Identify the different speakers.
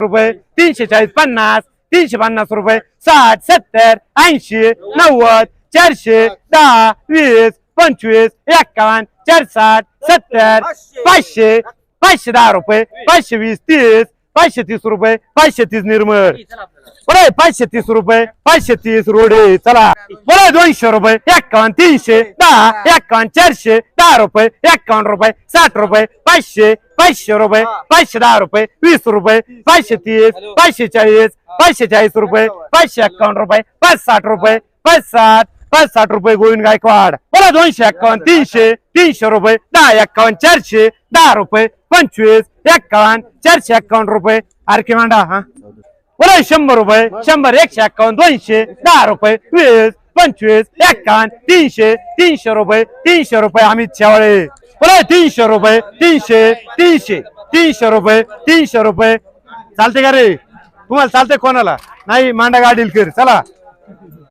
Speaker 1: रुपये तीनशे चाळीस पन्नास तीनशे पन्नास रुपये साठ सत्तर ऐंशी नव्वद चारशे दहा वीस पंचवीस एक्कावन्न चार साठ सत्तर पाचशे पाचशे दहा रुपये पाचशे वीस तीस पाचशे तीस रुपये पाचशे तीस निर्मळ. बरं पाचशे तीस रुपये पाचशे तीस रोडे चला. बरं दोनशे रुपये एक्कावन्न तीनशे दहा एक्कावन्न चारशे दहा रुपये एक्कावन्न रुपये साठ रुपये पाचशे पाचशे रुपये पाचशे दहा रुपये वीस रुपये पाचशे तीस पाचशे चाळीस पाचशे चाळीस रुपये पाचशे एक्कावन्न रुपये पाच साठ रुपये पाच साठ पाच साठ रुपये गोविंद गायकवाड. बोला दोनशे एक्कावन्न तीनशे तीनशे रुपये दहा एक्कावन्न चारशे दहा रुपये पंचवीस एक्कावन्न चारशे एक्कावन्न रुपये. आरके मांडा हा. बोला शंभर रुपये शंभर एकशे एक्कावन्न दोनशे दहा रुपये वीस पंचवीस एक्कावन्न तीनशे तीनशे रुपये तीनशे रुपये अमित शेवाळे. बोला तीनशे रुपये तीनशे तीनशे तीनशे रुपये तीनशे रुपये. चालते का रे? तुम्हाला चालते कोणाला? नाही मांडा गाडील कर चला.